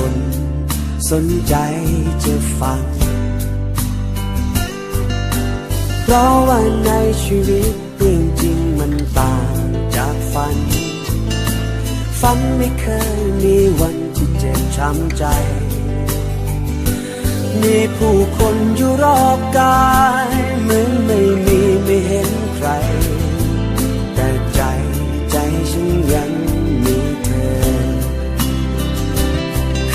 คนสนใจจะฟัง เพราะว่าในชีวิตเรื่องจริงมันต่างจากฝัน ฝันไม่เคยมีวันที่เจ็บช้ำใจ มีผู้คนอยู่รอบกาย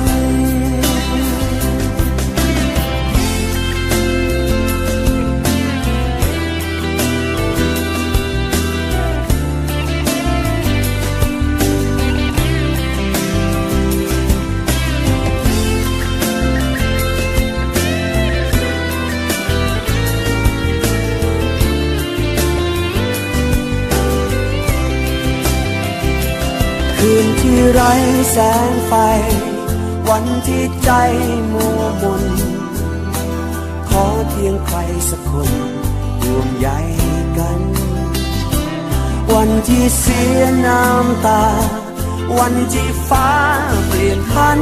คืนที่ไร้แสงไฟ วันที่ใจมัวมนขอเพียงใครสักคนห่วงใยกัน วันที่เสียน้ำตา วันที่ฟ้าเปลี่ยนพัน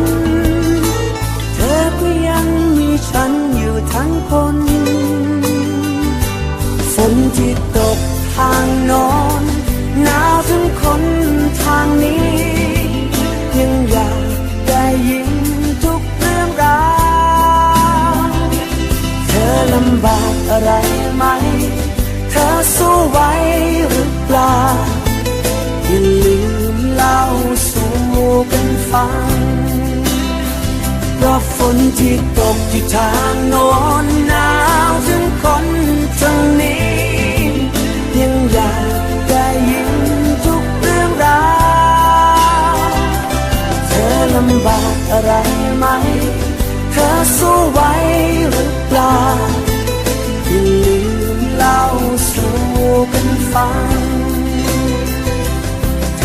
เธอก็ยังมีฉันอยู่ทั้งคนฝนที่ตกทางโนอนหนาวางนี้ ยังอยากได้ยินทุกเรื่องราวเธอลำบากอะไรไหม เธอสู้ไหวหรือเปล่าอย่าลืมเล่าสู่กันฟังเพราะฝนที่ตกที่ทางโน้นหนาวถึงคนทางนี้ ยังอยาก